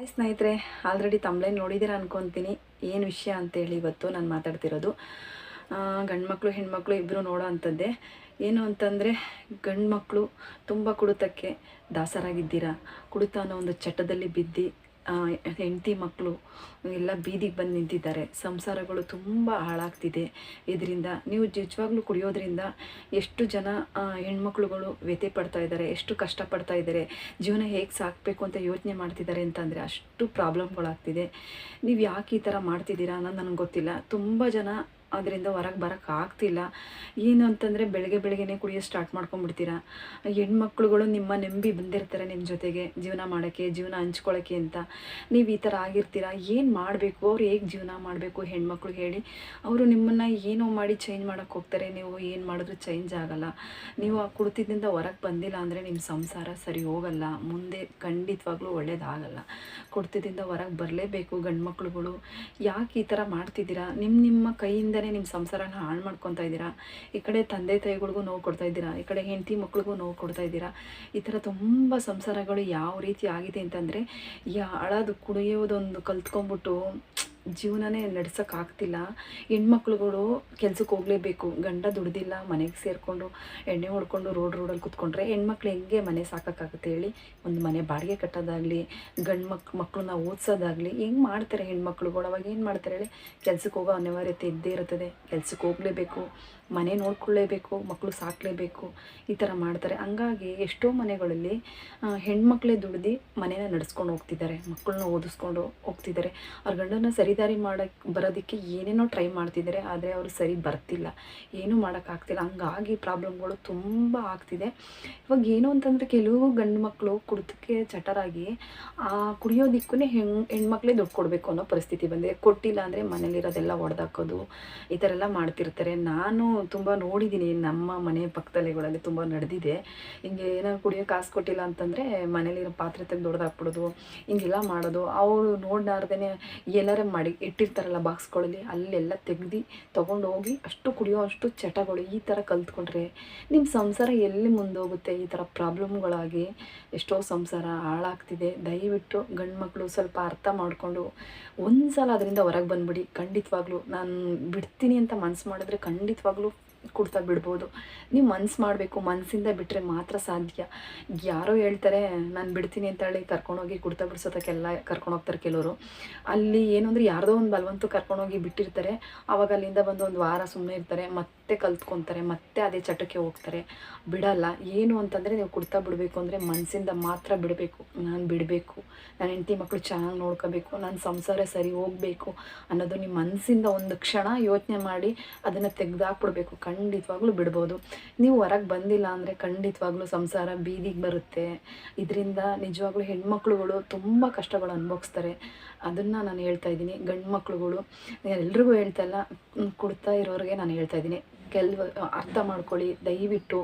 Hi ಸ್ನೇಹಿತರೆ. Already ತಮ್ಲೈನ್ ನೋಡಿದ್ದೀರಾ ಅನ್ಕೊತೀನಿ. ಏನು ವಿಷಯ ಅಂತೇಳಿ ಇವತ್ತು ನಾನು ಮಾತಾಡ್ತಿರೋದು. ಗಂಡು ಮಕ್ಕಳು ಹೆಣ್ಮಕ್ಳು ಇಬ್ಬರು ನೋಡೋ ಅಂಥದ್ದೇ. ಏನು ಅಂತಂದರೆ ಗಂಡು ಮಕ್ಕಳು ತುಂಬ ಕುಡಿತಕ್ಕೆ ದಾಸರಾಗಿದ್ದೀರಾ? ಕುಡಿತ ಅನ್ನೋ ಒಂದು ಚಟದಲ್ಲಿ ಬಿದ್ದು ಹೆಂಡತಿ ಮಕ್ಕಳು ಎಲ್ಲ ಬೀದಿಗೆ ಬಂದು ನಿಂತಿದ್ದಾರೆ. ಸಂಸಾರಗಳು ತುಂಬ ಹಾಳಾಗ್ತಿದೆ. ಇದರಿಂದ ನೀವು ನಿಜವಾಗ್ಲೂ ಕುಡಿಯೋದ್ರಿಂದ ಎಷ್ಟು ಜನ ಹೆಣ್ಮಕ್ಳುಗಳು ವ್ಯಥೆ ಪಡ್ತಾ ಇದ್ದಾರೆ, ಎಷ್ಟು ಕಷ್ಟಪಡ್ತಾ ಇದ್ದಾರೆ, ಜೀವನ ಹೇಗೆ ಸಾಕಬೇಕು ಅಂತ ಯೋಚನೆ ಮಾಡ್ತಿದ್ದಾರೆ ಅಂತಂದರೆ ಅಷ್ಟು ಪ್ರಾಬ್ಲಮ್ಗಳಾಗ್ತಿದೆ ನೀವು ಯಾಕೆ ಈ ಥರ ಮಾಡ್ತಿದ್ದೀರಾ ಅನ್ನೋದು ನನಗೆ ಗೊತ್ತಿಲ್ಲ. ತುಂಬ ಜನ ಅದರಿಂದ ಹೊರಗೆ ಬರೋಕ್ಕೆ ಆಗ್ತಿಲ್ಲ. ಏನು ಅಂತಂದರೆ ಬೆಳಗ್ಗೆ ಬೆಳಗ್ಗೆನೇ ಕುಡಿಯೋ ಸ್ಟಾರ್ಟ್ ಮಾಡ್ಕೊಂಡ್ಬಿಡ್ತೀರಾ? ಹೆಣ್ಮಕ್ಳುಗಳು ನಿಮ್ಮ ನೆಂಬಿ ಬಂದಿರ್ತಾರೆ ನಿಮ್ಮ ಜೊತೆಗೆ, ಜೀವನ ಮಾಡೋಕ್ಕೆ, ಜೀವನ ಹಂಚ್ಕೊಳ್ಳೋಕ್ಕೆ ಅಂತ. ನೀವು ಈ ಥರ ಆಗಿರ್ತೀರಾ? ಏನು ಮಾಡಬೇಕು? ಅವ್ರು ಹೇಗೆ ಜೀವನ ಮಾಡಬೇಕು? ಹೆಣ್ಮಕ್ಳು ಹೇಳಿ. ಅವರು ನಿಮ್ಮನ್ನು ಏನೋ ಮಾಡಿ ಚೇಂಜ್ ಮಾಡೋಕ್ಕೆ ಹೋಗ್ತಾರೆ. ನೀವು ಏನು ಮಾಡಿದ್ರು ಚೇಂಜ್ ಆಗೋಲ್ಲ. ನೀವು ಆ ಕುಡ್ತಿದ್ದಿಂದ ಹೊರಗೆ ಬಂದಿಲ್ಲ ಅಂದರೆ ನಿಮ್ಮ ಸಂಸಾರ ಸರಿ ಹೋಗಲ್ಲ. ಮುಂದೆ ಖಂಡಿತವಾಗ್ಲೂ ಒಳ್ಳೇದಾಗಲ್ಲ. ಕುಡ್ತಿದ್ದಿಂದ ಹೊರಗೆ ಬರಲೇಬೇಕು ಗಂಡು ಮಕ್ಳುಗಳು ಯಾಕೆ ಈ ಥರ ಮಾಡ್ತಿದ್ದೀರಾ? ನಿಮ್ಮ ನಿಮ್ಮ ನಿಮ್ಮ ಸಂಸಾರನ ಹಾಳು ಮಾಡ್ಕೊತಾ ಇದ್ದೀರಾ? ಈ ಕಡೆ ತಂದೆ ತಾಯಿಗಳಿಗೂ ನೋವು ಕೊಡ್ತಾ ಇದ್ದೀರಾ? ಈ ಕಡೆ ಹೆಂಡತಿ ಮಕ್ಳಿಗೂ ನೋವು ಕೊಡ್ತಾ ಇದ್ದೀರಾ? ಈ ಥರ ತುಂಬ ಸಂಸಾರಗಳು ಯಾವ ರೀತಿ ಆಗಿದೆ ಅಂತಂದರೆ ಯಾಳದು ಹಾಳಾದು ಕುಡಿಯೋದೊಂದು ಕಲ್ತ್ಕೊಂಡ್ಬಿಟ್ಟು ಜೀವನನೇ ನಡ್ಸೋಕ್ಕಾಗ್ತಿಲ್ಲ. ಹೆಣ್ಮಕ್ಳುಗಳು ಕೆಲ್ಸಕ್ಕೆ ಹೋಗಲೇಬೇಕು. ಗಂಡ ದುಡ್ದಿಲ್ಲ, ಮನೆಗೆ ಸೇರಿಕೊಂಡು ಎಣ್ಣೆ ಹೊಡ್ಕೊಂಡು ರೋಡ್ ರೋಡಲ್ಲಿ ಕುತ್ಕೊಂಡ್ರೆ ಹೆಣ್ಮಕ್ಳು ಹೆಂಗೆ ಮನೆ ಸಾಕೋಕ್ಕಾಗುತ್ತೆ ಹೇಳಿ? ಒಂದು ಮನೆ ಬಾಡಿಗೆ ಕಟ್ಟೋದಾಗಲಿ, ಗಂಡು ಮಕ್ ಮಕ್ಕಳನ್ನ ಓದಿಸೋದಾಗಲಿ ಹೆಂಗೆ ಮಾಡ್ತಾರೆ ಹೆಣ್ಮಕ್ಳುಗಳು? ಅವಾಗ ಏನು ಮಾಡ್ತಾರೆ ಹೇಳಿ? ಕೆಲ್ಸಕ್ಕೆ ಹೋಗೋ ಅನಿವಾರ್ಯತೆ ಇದ್ದೇ ಇರ್ತದೆ ಕೆಲ್ಸಕ್ಕೆ ಹೋಗಲೇಬೇಕು. ಮನೆ ನೋಡ್ಕೊಳ್ಳೇಬೇಕು ಮಕ್ಕಳು ಸಾಕಲೇಬೇಕು, ಈ ಥರ ಮಾಡ್ತಾರೆ. ಹಂಗಾಗಿ ಎಷ್ಟೋ ಮನೆಗಳಲ್ಲಿ ಹೆಣ್ಮಕ್ಳೇ ದುಡ್ದು ಮನೇನ ನಡೆಸ್ಕೊಂಡು ಹೋಗ್ತಿದ್ದಾರೆ. ಮಕ್ಕಳನ್ನ ಓದಿಸ್ಕೊಂಡು ಹೋಗ್ತಿದ್ದಾರೆ. ಅವ್ರ ಗಂಡನ ಸರಿದಾರಿ ಮಾಡೋಕ್ಕೆ ಬರೋದಕ್ಕೆ ಏನೇನೋ ಟ್ರೈ ಮಾಡ್ತಿದ್ದಾರೆ, ಆದರೆ ಅವರು ಸರಿ ಬರ್ತಿಲ್ಲ. ಏನೂ ಮಾಡೋಕ್ಕಾಗ್ತಿಲ್ಲ. ಹಂಗಾಗಿ ಪ್ರಾಬ್ಲಮ್ಗಳು ತುಂಬ ಆಗ್ತಿದೆ. ಇವಾಗ ಏನು ಅಂತಂದರೆ ಕೆಲವು ಗಂಡು ಮಕ್ಕಳು ಕುಡಿದಕ್ಕೆ ಚಟರಾಗಿ, ಆ ಕುಡಿಯೋದಿಕ್ಕೂ ಹೆಣ್, ಹೆಣ್ಮಕ್ಳೇ ದುಡ್ಡು ಕೊಡಬೇಕು ಅನ್ನೋ ಪರಿಸ್ಥಿತಿ ಬಂದಿದೆ. ಕೊಟ್ಟಿಲ್ಲ ಅಂದರೆ ಮನೇಲಿರೋದೆಲ್ಲ ಒಡೆದಾಕೋದು, ಈ ಥರ ಎಲ್ಲ ಮಾಡ್ತಿರ್ತಾರೆ. ನಾನು ತುಂಬ ನೋಡಿದ್ದೀನಿ ನಮ್ಮ ಮನೆ ಪಕ್ಕದಲ್ಲಿಗಳಲ್ಲಿ ತುಂಬ ನಡೆದಿದೆ. ಹಿಂಗೆ ಏನಾದ್ರು ಕುಡಿಯೋ ಕಾಸು ಕೊಟ್ಟಿಲ್ಲ ಅಂತಂದರೆ ಮನೇಲಿರೋ ಪಾತ್ರೆ ತೆಗೆದು ದೊಡ್ಡದಾಕ್ಬಿಡೋದು ಹಿಂಗೆಲ್ಲ ಮಾಡೋದು. ಅವರು ನೋಡಲಾರ್ದೇ ಎಲ್ಲಾರ ಮಾಡಿ ಇಟ್ಟಿರ್ತಾರಲ್ಲ ಬಾಕ್ಸ್ಗಳಲ್ಲಿ, ಅಲ್ಲೆಲ್ಲ ತೆಗ್ದು ತೊಗೊಂಡು ಹೋಗಿ ಅಷ್ಟು ಕುಡಿಯೋ ಅಷ್ಟು ಚಟಗಳು ಈ ಥರ ಕಲ್ತ್ಕೊಂಡ್ರೆ ನಿಮ್ಮ ಸಂಸಾರ ಎಲ್ಲಿ ಮುಂದೋಗುತ್ತೆ? ಈ ಥರ ಪ್ರಾಬ್ಲಮ್ಗಳಾಗಿ ಎಷ್ಟೋ ಸಂಸಾರ ಹಾಳಾಗ್ತಿದೆ. ದಯವಿಟ್ಟು ಗಂಡು ಮಕ್ಕಳು ಸ್ವಲ್ಪ ಅರ್ಥ ಮಾಡಿಕೊಂಡು ಒಂದು ಸಲ ಅದರಿಂದ ಹೊರಗೆ ಬಂದ್ಬಿಡಿ. ಖಂಡಿತವಾಗ್ಲೂ ನಾನು ಬಿಡ್ತೀನಿ ಅಂತ ಮನಸ್ಸು ಮಾಡಿದ್ರೆ ಖಂಡಿತವಾಗ್ಲೂ you ಕುಡ್ತಾ ಬಿಡ್ಬೋದು. ನೀವು ಮನ್ಸು ಮಾಡಬೇಕು ಮನಸ್ಸಿಂದ ಬಿಟ್ಟರೆ ಮಾತ್ರ ಸಾಧ್ಯ. ಯಾರೋ ಹೇಳ್ತಾರೆ, ನಾನು ಬಿಡ್ತೀನಿ ಅಂತ ಹೇಳಿ ಕರ್ಕೊಂಡೋಗಿ ಕುಡ್ತಾ ಬಿಡ್ಸೋದಕ್ಕೆಲ್ಲ ಕರ್ಕೊಂಡೋಗ್ತಾರೆ ಕೆಲವರು. ಅಲ್ಲಿ ಏನು ಅಂದರೆ ಯಾರ್ದೋ ಒಂದು ಬಲವಂತು ಕರ್ಕೊಂಡೋಗಿ ಬಿಟ್ಟಿರ್ತಾರೆ. ಆವಾಗ ಅಲ್ಲಿಂದ ಬಂದು ಒಂದು ವಾರ ಸುಮ್ಮನೆ ಇರ್ತಾರೆ, ಮತ್ತೆ ಕಲ್ತ್ಕೊತಾರೆ, ಮತ್ತೆ ಅದೇ ಚಟಕ್ಕೆ ಹೋಗ್ತಾರೆ. ಬಿಡಲ್ಲ. ಏನು ಅಂತಂದರೆ ನೀವು ಕುಡ್ತಾ ಬಿಡಬೇಕು ಅಂದರೆ ಮನಸ್ಸಿಂದ ಮಾತ್ರ ಬಿಡಬೇಕು. ನಾನು ಬಿಡಬೇಕು. ನನ್ನ ಹೆಂಡತಿ ಮಕ್ಕಳು ಚೆನ್ನಾಗಿ ನೋಡ್ಕೋಬೇಕು. ನನ್ನ ಸಂಸಾರ ಸರಿ ಹೋಗಬೇಕು ಅನ್ನೋದು ನಿಮ್ಮ ಮನಸ್ಸಿಂದ ಒಂದು ಕ್ಷಣ ಯೋಚನೆ ಮಾಡಿ ಅದನ್ನು ತೆಗೆದಾಕ್ಬಿಡ್ಬೇಕು. ಖಂಡಿತವಾಗ್ಲೂ ಬಿಡ್ಬೋದು. ನೀವು ಹೊರಗೆ ಬಂದಿಲ್ಲ ಅಂದರೆ ಖಂಡಿತವಾಗ್ಲೂ ಸಂಸಾರ ಬೀದಿಗೆ ಬರುತ್ತೆ. ಇದರಿಂದ ನಿಜವಾಗ್ಲೂ ಹೆಣ್ಮಕ್ಳುಗಳು ತುಂಬ ಕಷ್ಟಗಳು ಅನುಭವಿಸ್ತಾರೆ. ಅದನ್ನು ನಾನು ಹೇಳ್ತಾ ಇದ್ದೀನಿ. ಗಂಡು ಮಕ್ಳುಗಳು ಎಲ್ರಿಗೂ ಹೇಳ್ತಾ ಇಲ್ಲ, ಕೊಡ್ತಾ ಇರೋರಿಗೆ ನಾನು ಹೇಳ್ತಾ ಇದ್ದೀನಿ. ಕೆಲವು, ಅರ್ಥ ಮಾಡ್ಕೊಳ್ಳಿ, ದಯವಿಟ್ಟು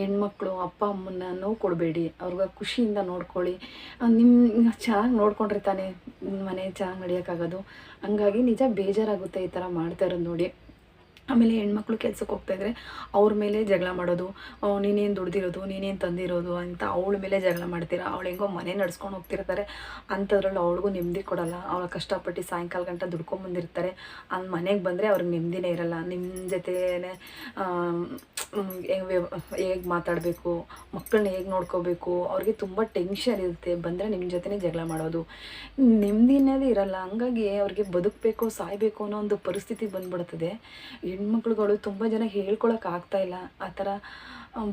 ಹೆಣ್ಮಕ್ಳು ಅಪ್ಪ, ಅಮ್ಮನ್ನ ನೋವು ಕೊಡಬೇಡಿ. ಅವ್ರಿಗೆ ಖುಷಿಯಿಂದ ನೋಡ್ಕೊಳ್ಳಿ. ನಿಮ್ಮ ಚೆನ್ನಾಗಿ ನೋಡ್ಕೊಂಡ್ರೆ ತಾನೇ ಮನೆ ಚೆನ್ನಾಗಿ ನಡೆಯೋಕ್ಕಾಗೋದು ಹಂಗಾಗಿ ನಿಜ ಬೇಜಾರಾಗುತ್ತೆ ಈ ಥರ ಮಾಡ್ತಾ ಇರೋದು ನೋಡಿ. ಆಮೇಲೆ ಹೆಣ್ಮಕ್ಳು ಕೆಲ್ಸಕ್ಕೆ ಹೋಗ್ತಾ ಇದ್ರೆ ಅವ್ರ ಮೇಲೆ ಜಗಳ ಮಾಡೋದು ನೀನೇನು ದುಡ್ದಿರೋದು, ನೀನೇನು ತಂದಿರೋದು ಅಂತ ಅವಳ ಮೇಲೆ ಜಗಳ ಮಾಡ್ತೀರಾ? ಅವಳು ಹೆಂಗೋ ಮನೆ ನಡ್ಸ್ಕೊಂಡು ಹೋಗ್ತಿರ್ತಾರೆ. ಅಂಥದ್ರಲ್ಲಿ ಅವಳಿಗೂ ನೆಮ್ಮದಿ ಕೊಡಲ್ಲ. ಅವಳ ಕಷ್ಟಪಟ್ಟು ಸಾಯಂಕಾಲ ಗಂಟ ದುಡ್ಕೊಂಬಂದಿರ್ತಾರೆ. ಅಲ್ಲಿ ಮನೆಗೆ ಬಂದರೆ ಅವ್ರಿಗೆ ನೆಮ್ಮದಿನೇ ಇರಲ್ಲ. ನಿಮ್ಮ ಜೊತೆನೇ ಹೇಗೆ ಮಾತಾಡಬೇಕು ಮಕ್ಕಳನ್ನ ಹೇಗೆ ನೋಡ್ಕೋಬೇಕು, ಅವ್ರಿಗೆ ತುಂಬ ಟೆನ್ಷನ್ ಇರುತ್ತೆ. ಬಂದರೆ ನಿಮ್ಮ ಜೊತೆನೇ ಜಗಳ ಮಾಡೋದು. ನೆಮ್ಮದಿನೇ ಇರಲ್ಲ. ಹಂಗಾಗಿ ಅವ್ರಿಗೆ ಬದುಕಬೇಕು, ಸಾಯಬೇಕು ಅನ್ನೋ ಒಂದು ಪರಿಸ್ಥಿತಿ ಬಂದ್ಬಿಡ್ತದೆ. ಹೆಣ್ಮಕ್ಳುಗಳು ತುಂಬ ಜನ ಹೇಳ್ಕೊಳಕ್ಕೆ ಆಗ್ತಾ ಇಲ್ಲ. ಆ ಥರ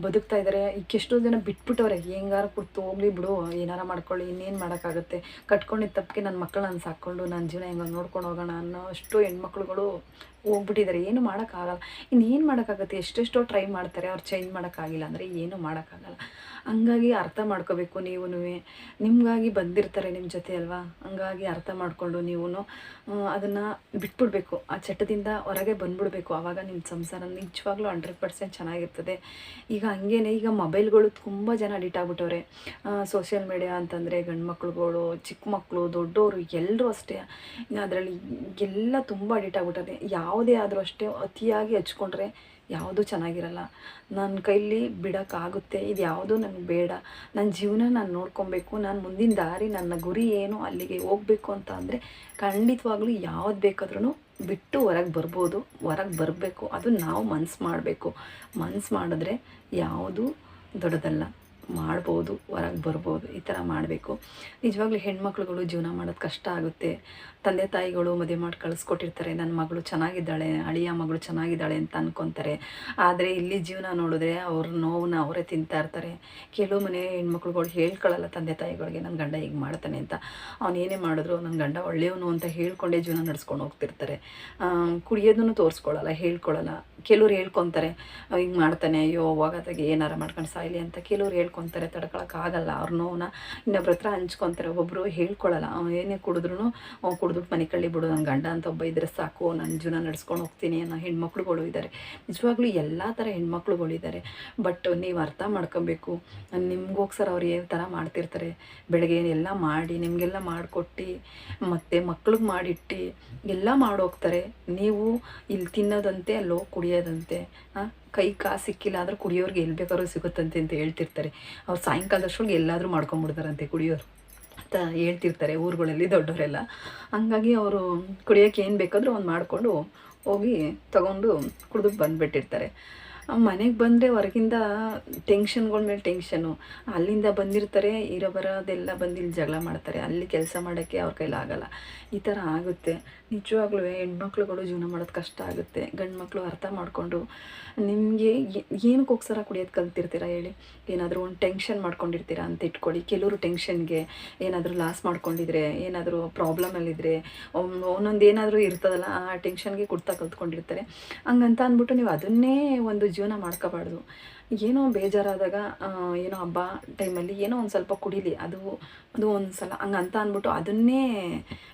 ಬದುಕ್ತಾ ಇದ್ದಾರೆ ಎಷ್ಟೋ ಜನ ಬಿಟ್ಬಿಟ್ಟವ್ರೆ, ಹೆಂಗಾರ ಕೊಟ್ಟು ಹೋಗ್ಲಿ ಬಿಡು, ಏನಾರ ಮಾಡ್ಕೊಳ್ಳಿ, ಇನ್ನೇನು ಮಾಡೋಕ್ಕಾಗುತ್ತೆ. ಕಟ್ಕೊಂಡಿದ್ದ ತಪ್ಪಿಗೆ ನನ್ನ ಮಕ್ಕಳು ನಾನು ಸಾಕ್ಕೊಂಡು ನನ್ನ ಜೀವನ ಹೆಂಗ ನೋಡ್ಕೊಂಡು ಹೋಗೋಣ ಅನ್ನೋ ಅಷ್ಟು ಹೆಣ್ಮಕ್ಳುಗಳು ಹೋಗ್ಬಿಟ್ಟಿದ್ದಾರೆ ಏನು ಮಾಡೋಕ್ಕಾಗಲ್ಲ. ಇನ್ನೇನು ಮಾಡೋಕ್ಕಾಗುತ್ತೆ? ಎಷ್ಟೆಷ್ಟೋ ಟ್ರೈ ಮಾಡ್ತಾರೆ, ಅವ್ರು ಚೇಂಜ್ ಮಾಡೋಕ್ಕಾಗಿಲ್ಲ ಅಂದರೆ ಏನು ಮಾಡೋಕ್ಕಾಗಲ್ಲ. ಹಂಗಾಗಿ ಅರ್ಥ ಮಾಡ್ಕೋಬೇಕು ನೀವು ನಿಮಗಾಗಿ ಬಂದಿರ್ತಾರೆ ನಿಮ್ಮ ಜೊತೆ ಅಲ್ವಾ? ಹಂಗಾಗಿ ಅರ್ಥ ಮಾಡಿಕೊಂಡು ನೀವು ಅದನ್ನು ಬಿಟ್ಬಿಡ್ಬೇಕು. ಆ ಚಟದಿಂದ ಹೊರಗೆ ಬಂದ್ಬಿಡ್ಬೇಕು. ಆವಾಗ ನಿಮ್ಮ ಸಂಸಾರ ನಿಜವಾಗ್ಲೂ ಹಂಡ್ರೆಡ್ ಪರ್ಸೆಂಟ್ ಚೆನ್ನಾಗಿರ್ತದೆ. ಈಗ ಹಂಗೇನೆ, ಈಗ ಮೊಬೈಲ್ಗಳು ತುಂಬ ಜನ ಅಡಿಟ್ ಆಗ್ಬಿಟ್ಟವ್ರೆ. ಸೋಷಿಯಲ್ ಮೀಡಿಯಾ ಅಂತಂದರೆ ಗಂಡು ಮಕ್ಳುಗಳು ಚಿಕ್ಕ ಮಕ್ಕಳು ದೊಡ್ಡವರು ಎಲ್ಲರೂ ಅಷ್ಟೇ ಅದರಲ್ಲಿ ಎಲ್ಲ ತುಂಬ ಅಡಿಟ್ ಆಗ್ಬಿಟ್ಟದೆ ಯಾವುದೇ ಆದರೂ ಅಷ್ಟೇ ಅತಿಯಾಗಿ ಹಚ್ಕೊಂಡ್ರೆ ಯಾವುದೂ ಚೆನ್ನಾಗಿರಲ್ಲ. ನನ್ನ ಕೈಲಿ ಬಿಡೋಕ್ಕಾಗುತ್ತೆ. ಇದು ಯಾವುದೂ ನನಗೆ ಬೇಡ. ನನ್ನ ಜೀವನ ನಾನು ನೋಡ್ಕೊಬೇಕು. ನಾನು ಮುಂದಿನ ದಾರಿ, ನನ್ನ ಗುರಿ ಏನು, ಅಲ್ಲಿಗೆ ಹೋಗಬೇಕು ಅಂತ ಅಂದರೆ ಖಂಡಿತವಾಗ್ಲೂ ಯಾವ್ದು ಬೇಕಾದ್ರೂ ಬಿಟ್ಟು ಹೊರಗೆ ಬರ್ಬೋದು ಹೊರಗೆ ಬರಬೇಕು ಅದು ನಾವು ಮನ್ಸು ಮಾಡಬೇಕು. ಮನ್ಸು ಮಾಡಿದ್ರೆ ಯಾವುದೂ ದೊಡ್ಡದಲ್ಲ. ಮಾಡ್ಬೋದು, ಹೊರಗೆ ಬರ್ಬೋದು, ಈ ಥರ ಮಾಡಬೇಕು. ನಿಜವಾಗ್ಲೂ ಹೆಣ್ಮಕ್ಳುಗಳು ಜೀವನ ಮಾಡೋದು ಕಷ್ಟ ಆಗುತ್ತೆ. ತಂದೆ ತಾಯಿಗಳು ಮದುವೆ ಮಾಡಿ ಕಳಿಸ್ಕೊಟ್ಟಿರ್ತಾರೆ ನನ್ನ ಮಗಳು ಚೆನ್ನಾಗಿದ್ದಾಳೆ, ಅಳಿಯ ಮಗಳು ಚೆನ್ನಾಗಿದ್ದಾಳೆ ಅಂತ ಅಂದ್ಕೊತಾರೆ ಆದರೆ ಇಲ್ಲಿ ಜೀವನ ನೋಡಿದ್ರೆ ಅವ್ರ ನೋವನ್ನ ಅವರೇ ತಿಂತಾ ಇರ್ತಾರೆ. ಕೆಲವು ಮನೆ ಹೆಣ್ಮಕ್ಳುಗಳು ಹೇಳ್ಕೊಳ್ಳಲ್ಲ ತಂದೆ ತಾಯಿಗಳಿಗೆ ನನ್ನ ಗಂಡ ಹೀಗೆ ಮಾಡ್ತಾನೆ ಅಂತ. ಅವ್ನು ಏನೇ ಮಾಡಿದ್ರು ನನ್ನ ಗಂಡ ಒಳ್ಳೆಯವನು ಅಂತ ಹೇಳ್ಕೊಂಡೇ ಜೀವನ ನಡೆಸ್ಕೊಂಡು ಹೋಗ್ತಿರ್ತಾರೆ. ಕುಡಿಯೋದನ್ನು ತೋರಿಸ್ಕೊಳ್ಳಲ್ಲ ಹೇಳ್ಕೊಳ್ಳಲ್ಲ ಕೆಲವ್ರು ಹೇಳ್ಕೊತಾರೆ, ಹಿಂಗೆ ಮಾಡ್ತಾನೆ, ಅಯ್ಯೋ ಹೋಗೋದಾಗೆ ಏನಾರ ಮಾಡ್ಕೊಂಡು ಸಾಯ್ಲಿ ಅಂತ. ಕೆಲವ್ರು ಹೇಳ್ಕೊತಾರೆ ತಡ್ಕೊಳಕ್ಕಾಗಲ್ಲ ಅವ್ರ ನೋವನ್ನ ಇನ್ನೊಬ್ರ ಹತ್ರ ಹಂಚ್ಕೊತಾರೆ. ಒಬ್ಬೊಬ್ಬರು ಹೇಳ್ಕೊಳ್ಳಲ್ಲ ಏನೇ ಕುಡಿದ್ರು ಕುಡಿದ್ಬಿಟ್ಟು ಮನೆ ಕಳ್ಳಿ ಬಿಡು ನನ್ನ ಗಂಡ ಅಂತ ಒಬ್ಬ ಇದ್ರೆ ಸಾಕು ನನ್ನ ಜೀವನ ನಡ್ಸ್ಕೊಂಡು ಹೋಗ್ತೀನಿ ಅನ್ನೋ ಹೆಣ್ಮಕ್ಳುಗಳು ಇದ್ದಾರೆ ನಿಜವಾಗ್ಲೂ ಎಲ್ಲ ಥರ ಹೆಣ್ಮಕ್ಳುಗಳು ಇದ್ದಾರೆ ಬಟ್ ನೀವು ಅರ್ಥ ಮಾಡ್ಕೊಬೇಕು. ಸರ್ ಅವ್ರು ಯಾವ ಥರ ಮಾಡ್ತಿರ್ತಾರೆ? ಬೆಳಗ್ಗೆ ಎಲ್ಲ ಮಾಡಿ, ನಿಮಗೆಲ್ಲ ಮಾಡಿಕೊಟ್ಟು, ಮತ್ತು ಮಕ್ಳಿಗೆ ಮಾಡಿಟ್ಟು ಎಲ್ಲ ಮಾಡೋಗ್ತಾರೆ. ನೀವು ಇಲ್ಲಿ ತಿನ್ನೋದಂತೆ ಅಲ್ಲೋ ಕುಡಿಯೋದಂತೆ ಕೈ ಕಾಸು ಸಿಕ್ಕಿಲ್ಲ ಅಂದ್ರೆ ಕುಡಿಯೋರ್ಗೆ ಎಲ್ಲಿ ಬೇಕಾದ್ರೂ ಸಿಗುತ್ತಂತೆ ಅಂತ ಹೇಳ್ತಿರ್ತಾರೆ. ಅವ್ರು ಸಾಯಂಕಾಲದಷ್ಟೊಳಗೆ ಎಲ್ಲಾದರೂ ಮಾಡ್ಕೊಂಬಿಡ್ತಾರಂತೆ ಕುಡಿಯೋರು. ಅಂತ ಹೇಳ್ತಿರ್ತಾರೆ ಊರುಗಳಲ್ಲಿ ದೊಡ್ಡವರೆಲ್ಲ. ಹಂಗಾಗಿ ಅವರು ಕುಡಿಯೋಕ್ಕೆ ಏನು ಬೇಕಾದರೂ ಒಂದು ಮಾಡಿಕೊಂಡು ಹೋಗಿ ತಗೊಂಡು ಕುಡಿದು ಬಂದುಬಿಟ್ಟಿರ್ತಾರೆ. ಮನೆಗೆ ಬಂದರೆ ಹೊರಗಿಂದ ಟೆನ್ಷನ್ಗಳ ಮೇಲೆ ಟೆನ್ಷನು. ಅಲ್ಲಿಂದ ಬಂದಿರ್ತಾರೆ, ಇರೋ ಬರೋದೆಲ್ಲ ಬಂದು ಇಲ್ಲಿ ಜಗಳ ಮಾಡ್ತಾರೆ. ಅಲ್ಲಿ ಕೆಲಸ ಮಾಡೋಕ್ಕೆ ಅವ್ರ ಕೈಲಾಗಲ್ಲ ಈ ಥರ ಆಗುತ್ತೆ. ನಿಜವಾಗ್ಲೂ ಹೆಣ್ಮಕ್ಳುಗಳು ಜೀವನ ಮಾಡೋದು ಕಷ್ಟ ಆಗುತ್ತೆ. ಗಂಡು ಮಕ್ಕಳು ಅರ್ಥ ಮಾಡಿಕೊಂಡು ನಿಮಗೆ ಏನಕ್ಕೋಸ್ಕರ ಕುಡಿಯೋದು ಕಲ್ತಿರ್ತೀರಾ ಹೇಳಿ? ಏನಾದರೂ ಒಂದು ಟೆನ್ಷನ್ ಮಾಡ್ಕೊಂಡಿರ್ತೀರಾ ಅಂತ ಇಟ್ಕೊಳ್ಳಿ. ಕೆಲವರು ಟೆನ್ಷನ್ಗೆ ಏನಾದರೂ ಲಾಸ್ ಮಾಡ್ಕೊಂಡಿದ್ರೆ, ಏನಾದರೂ ಪ್ರಾಬ್ಲಮಲ್ಲಿದ್ದರೆ ಒಂದೊಂದು ಏನಾದರೂ ಇರ್ತದಲ್ಲ, ಆ ಟೆನ್ಷನ್ಗೆ ಕುಡ್ತಾ ಕಲ್ತ್ಕೊಂಡಿರ್ತಾರೆ. ಹಂಗಂತ ಅಂದ್ಬಿಟ್ಟು ನೀವು ಅದನ್ನೇ ಒಂದು ಜೀವನ ಮಾಡ್ಕೋಬಾರ್ದು. ಏನೋ ಬೇಜಾರಾದಾಗ ಏನೋ ಹಬ್ಬ ಟೈಮಲ್ಲಿ ಏನೋ ಒಂದು ಸ್ವಲ್ಪ ಕುಡೀಲಿ. ಅದು ಅದು ಒಂದು ಸಲ ಹಂಗಂತ ಅಂದ್ಬಿಟ್ಟು ಅದನ್ನೇ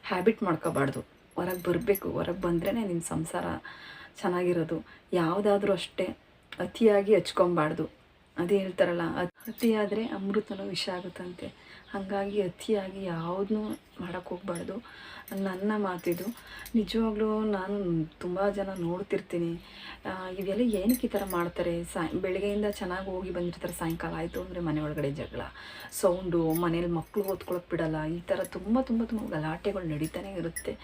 ಹ್ಯಾಬಿಟ್ ಮಾಡ್ಕೋಬಾರ್ದು. ಹೊರಗೆ ಬರಬೇಕು. ಹೊರಗೆ ಬಂದ್ರೇ ನಿಮ್ಮ ಸಂಸಾರ ಚೆನ್ನಾಗಿರೋದು. ಯಾವುದಾದ್ರೂ ಅಷ್ಟೇ ಅತಿಯಾಗಿ ಹಚ್ಕೊಬಾರ್ದು. ಅದೇ ಹೇಳ್ತಾರಲ್ಲ, ಅತ್- ಅತಿಯಾದರೆ ಅಮೃತನೂ ವಿಷ ಆಗುತ್ತಂತೆ. ಹಾಗಾಗಿ ಅತಿಯಾಗಿ ಯಾವುದನ್ನೂ ಮಾಡೋಕ್ಕೆ ಹೋಗ್ಬಾರ್ದು. ನನ್ನ ಮಾತಿದು, ನಿಜವಾಗ್ಲೂ ನಾನು ತುಂಬ ಜನ ನೋಡ್ತಿರ್ತೀನಿ. ಇದೆಲ್ಲ ಏನಕ್ಕೆ ಈ ಥರ ಮಾಡ್ತಾರೆ? ಸಾಯ್ ಬೆಳಗ್ಗೆಯಿಂದ ಚೆನ್ನಾಗಿ ಹೋಗಿ ಬಂದಿರ್ತಾರೆ, ಸಾಯಂಕಾಲ ಆಯಿತು ಅಂದರೆ ಮನೆ ಒಳಗಡೆ ಜಗಳ, ಸೌಂಡು, ಮನೇಲಿ ಮಕ್ಕಳು ಓದ್ಕೊಳಕ್ಕೆ ಬಿಡಲ್ಲ, ಈ ಥರ ತುಂಬ ತುಂಬ ತುಂಬ ಗಲಾಟೆಗಳು ನಡೀತಾನೆ ಇರುತ್ತೆ.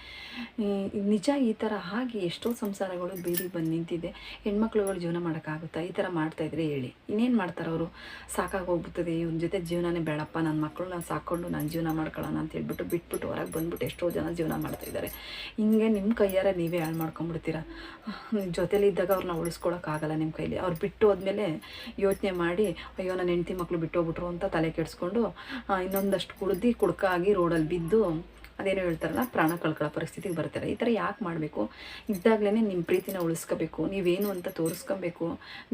ನಿಜ ಈ ಥರ ಆಗಿ ಎಷ್ಟೋ ಸಂಸಾರಗಳು ಬೀದಿ ಬಂದು ನಿಂತಿದೆ. ಹೆಣ್ಮಕ್ಳುಗಳು ಜೀವನ ಮಾಡೋಕ್ಕಾಗುತ್ತಾ? ಈ ಥರ ಮಾಡ್ತಾಯಿದ್ರೆ ಹೇಳಿ. ಇನ್ನೇನು ಮಾಡ್ತಾರೆ ಅವರು. ಸಾಕಾಗಿ ಹೋಗ್ಬಿಡ್ತದೆ, ಇವ್ನ ಜೊತೆ ಜೀವನನೇ ಬೇಡಪ್ಪ ನನ್ನ ಮಕ್ಕಳನ್ನ ಸಾಕೊಂಡು ನಾನು ಜೀವನ ಮಾಡ್ಕೊಳ್ಳೋಣ ಅಂತ ಹೇಳ್ಬಿಟ್ಟು ಬಿಟ್ಬಿಟ್ಟು ಹೊರಗೆ ಬಂದ್ಬಿಟ್ಟು ಎಷ್ಟೋ ಜನ ಜೀವನ ಮಾಡ್ತಾಯಿದ್ದಾರೆ ಹಿಂಗೆ ನಿಮ್ಮ ಕೈಯಾರ ನೀವೇ ಹಾಳು ಮಾಡ್ಕೊಂಬಿಡ್ತೀರ ಜೊತೇಲಿ ಇದ್ದಾಗ ಅವ್ರನ್ನ ಉಳಿಸ್ಕೊಳಕ್ಕಾಗಲ್ಲ ನಿಮ್ಮ ಕೈಲಿ. ಅವ್ರು ಬಿಟ್ಟು ಹೋದ್ಮೇಲೆ ಯೋಚನೆ ಮಾಡಿ, ಅಯ್ಯೋ ನನ್ನ ಹೆಂಡತಿ ಮಕ್ಕಳು ಬಿಟ್ಟು ಹೋಗ್ಬಿಟ್ರು ಅಂತ ತಲೆ ಕೆಡಿಸ್ಕೊಂಡು ಇನ್ನೊಂದಷ್ಟು ಕುಡ್ದು ಕುಡ್ಕಾಗಿ ರೋಡಲ್ಲಿ ಬಿದ್ದು ಅದೇನೋ ಹೇಳ್ತಾರಲ್ಲ, ಪ್ರಾಣ ಕಳ್ಕೊಳ್ಳೋ ಪರಿಸ್ಥಿತಿಗೆ ಬರ್ತಾರೆ. ಈ ಥರ ಯಾಕೆ ಮಾಡಬೇಕು? ಇದ್ದಾಗಲೇ ನಿಮ್ಮ ಪ್ರೀತಿನ ಉಳಿಸ್ಕೋಬೇಕು, ನೀವೇನು ಅಂತ ತೋರಿಸ್ಕೊಬೇಕು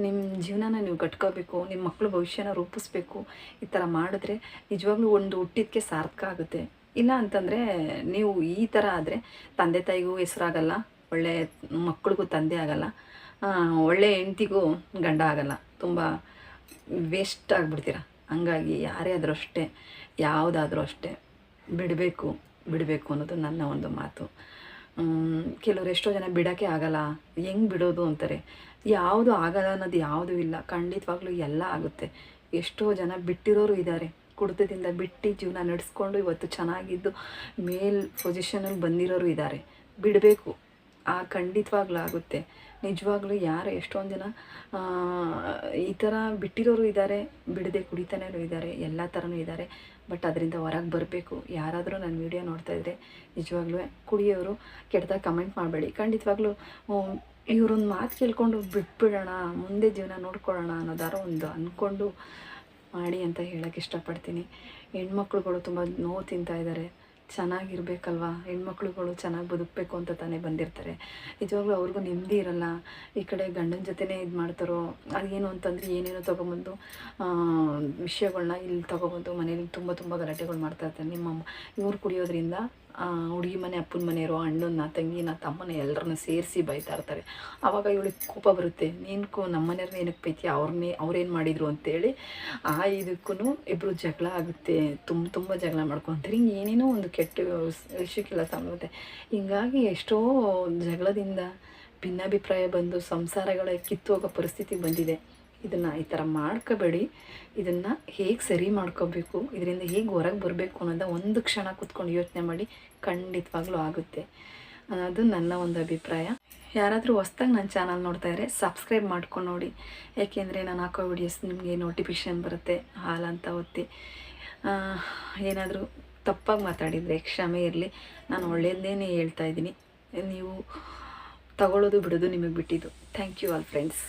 ನಿಮ್ಮ ಜೀವನನ ನೀವು ಕಟ್ಕೋಬೇಕು ನಿಮ್ಮ ಮಕ್ಕಳು ಭವಿಷ್ಯನ ರೂಪಿಸ್ಬೇಕು, ಈ ಥರ ಮಾಡಿದ್ರೆ ನಿಜವಾಗ್ಲೂ ಒಂದು ಹುಟ್ಟಿದ್ದಕ್ಕೆ ಸಾರ್ಥಕ ಆಗುತ್ತೆ. ಇಲ್ಲ ಅಂತಂದರೆ ನೀವು ಈ ಥರ ಆದರೆ ತಂದೆ ತಾಯಿಗೂ ಹೆಸರಾಗಲ್ಲ, ಒಳ್ಳೆ ಮಕ್ಕಳಿಗೂ ತಂದೆ ಆಗಲ್ಲ ಒಳ್ಳೆ ಹೆಂಡತಿಗೂ ಗಂಡ ಆಗಲ್ಲ. ತುಂಬ ವೇಸ್ಟ್ ಆಗಿಬಿಡ್ತೀರ? ಹಂಗಾಗಿ ಯಾರೇ ಆದರೂ ಅಷ್ಟೇ, ಯಾವುದಾದ್ರೂ ಅಷ್ಟೇ ಬಿಡಬೇಕು. ಬಿಡಬೇಕು ಅನ್ನೋದು ನನ್ನ ಒಂದು ಮಾತು. ಕೆಲವರು ಎಷ್ಟೋ ಜನ ಬಿಡೋಕ್ಕೆ ಆಗಲ್ಲ, ಹೆಂಗೆ ಬಿಡೋದು ಅಂತಾರೆ. ಯಾವುದು ಆಗಲ್ಲ ಅನ್ನೋದು ಯಾವುದೂ ಇಲ್ಲ, ಖಂಡಿತವಾಗ್ಲೂ ಎಲ್ಲ ಆಗುತ್ತೆ. ಎಷ್ಟೋ ಜನ ಬಿಟ್ಟಿರೋರು ಇದ್ದಾರೆ. ಕುಡಿತದಿಂದ ಬಿಟ್ಟು ಜೀವನ ನಡೆಸ್ಕೊಂಡು ಇವತ್ತು ಚೆನ್ನಾಗಿದ್ದು ಮೇಲ್ ಪೊಸಿಷನಲ್ಲಿ ಬಂದಿರೋರು ಇದ್ದಾರೆ. ಬಿಡಬೇಕು. ಆ ಖಂಡಿತವಾಗ್ಲೂ ಆಗುತ್ತೆ. ನಿಜವಾಗ್ಲೂ ಯಾರು ಎಷ್ಟೊಂದು ಜನ ಈ ಥರ ಬಿಟ್ಟಿರೋರು ಇದ್ದಾರೆ, ಬಿಡದೆ ಕುಡಿತಾನೇನೂ ಇದ್ದಾರೆ, ಎಲ್ಲ ಥರನೂ ಇದ್ದಾರೆ. ಬಟ್ ಅದರಿಂದ ಹೊರಗೆ ಬರಬೇಕು. ಯಾರಾದರೂ ನನ್ನ ವೀಡಿಯೋ ನೋಡ್ತಾ ಇದ್ದರೆ ನಿಜವಾಗ್ಲೂ ಕುಡಿಯೋರು ಕೆಟ್ಟದಾಗ ಕಮೆಂಟ್ ಮಾಡಬೇಡಿ. ಖಂಡಿತವಾಗ್ಲೂ ಇವ್ರೊಂದು ಮಾತು ಕೇಳ್ಕೊಂಡು ಬಿಟ್ಬಿಡೋಣ, ಮುಂದೆ ಜೀವನ ನೋಡ್ಕೊಳ್ಳೋಣ ಅನ್ನೋದಾರ ಒಂದು ಅಂದ್ಕೊಂಡು ಮಾಡಿ ಅಂತ ಹೇಳೋಕ್ಕೆ ಇಷ್ಟಪಡ್ತೀನಿ. ಹೆಣ್ಮಕ್ಳುಗಳು ತುಂಬ ನೋವು ತಿಂತಾ ಇದ್ದಾರೆ. ಚೆನ್ನಾಗಿರ್ಬೇಕಲ್ವಾ? ಹೆಣ್ಮಕ್ಳುಗಳು ಚೆನ್ನಾಗಿ ಬದುಕಬೇಕು ಅಂತ ತಾನೇ ಬಂದಿರ್ತಾರೆ. ನಿಜವಾಗ್ಲೂ ಅವ್ರಿಗೂ ನೆಮ್ಮದಿ ಇರಲ್ಲ. ಈ ಕಡೆ ಗಂಡನ ಜೊತೆನೇ ಇದು ಮಾಡ್ತಾರೋ ಅದೇನು ಅಂತಂದರೆ ಏನೇನೋ ತೊಗೊಬಂದು ವಿಷಯಗಳನ್ನ ಇಲ್ಲಿ ತೊಗೊಬಂದು ಮನೇಲಿ ತುಂಬ ತುಂಬ ಗಲಾಟೆಗಳು ಮಾಡ್ತಾ ಇರ್ತಾರೆ. ನಿಮ್ಮಮ್ಮ ಇವ್ರು ಕುಡಿಯೋದ್ರಿಂದ ಹುಡುಗಿ ಮನೆ, ಅಪ್ಪನ ಮನೆಯವರು ಅಣ್ಣನ ತಂಗಿನ, ತಮ್ಮನ ಎಲ್ಲರನ್ನ ಸೇರಿಸಿ ಬೈತಾ ಇರ್ತಾರೆ. ಆವಾಗ ಇವಳಿಗೆ ಕೋಪ ಬರುತ್ತೆ. ನೀನು ಕೋ ನಮ್ಮ ಮನೆಯವ್ರನ್ನ ಏನಕ್ಕೆ ಪೈತಿ ಅವ್ರನ್ನೇ ಅವ್ರೇನು ಮಾಡಿದರು? ಅಂತೇಳಿ, ಆ ಇದಕ್ಕೂ ಇಬ್ಬರು ಜಗಳ ಆಗುತ್ತೆ. ತುಂಬ ತುಂಬ ಜಗಳ ಮಾಡ್ಕೊತಾರೆ. ಹಿಂಗೆ ಏನೇನೋ ಒಂದು ಕೆಟ್ಟ ವಿಷಯಕ್ಕೆಲ್ಲ ಸಾಗುತ್ತೆ ಹಿಂಗಾಗಿ ಎಷ್ಟೋ ಜಗಳದಿಂದ ಭಿನ್ನಾಭಿಪ್ರಾಯ ಬಂದು ಸಂಸಾರಗಳ ಕಿತ್ತೋಗೋ ಪರಿಸ್ಥಿತಿ ಬಂದಿದೆ. ಇದನ್ನು ಈ ಥರ ಮಾಡ್ಕೋಬೇಡಿ. ಇದನ್ನು ಹೇಗೆ ಸರಿ ಮಾಡ್ಕೋಬೇಕು, ಇದರಿಂದ ಹೇಗೆ ಹೊರಗೆ ಬರಬೇಕು ಅನ್ನೋದ ಒಂದು ಕ್ಷಣ ಕೂತ್ಕೊಂಡು ಯೋಚನೆ ಮಾಡಿ ಖಂಡಿತವಾಗ್ಲೂ ಆಗುತ್ತೆ. ಅನ್ನೋದು ನನ್ನ ಒಂದು ಅಭಿಪ್ರಾಯ. ಯಾರಾದರೂ ಹೊಸ್ದಾಗಿ ನನ್ನ ಚಾನಲ್ ನೋಡ್ತಾ ಇದ್ರೆ ಸಬ್ಸ್ಕ್ರೈಬ್ ಮಾಡ್ಕೊಂಡು ನೋಡಿ. ಯಾಕೆಂದರೆ ನಾನು ಹಾಕೋ ವಿಡಿಯೋಸ್ ನಿಮಗೆ ನೋಟಿಫಿಕೇಷನ್ ಬರುತ್ತೆ ಹಾಲ್ ಅಂತ ಒತ್ತಿ. ಏನಾದರೂ ತಪ್ಪಾಗಿ ಮಾತಾಡಿದರೆ ಕ್ಷಮೆ ಇರಲಿ. ನಾನು ಒಳ್ಳೆಯದೇನೆ ಹೇಳ್ತಾ ಇದ್ದೀನಿ. ನೀವು ತಗೊಳ್ಳೋದು ಬಿಡೋದು ನಿಮಗೆ ಬಿಟ್ಟಿದ್ದು. Thank you all friends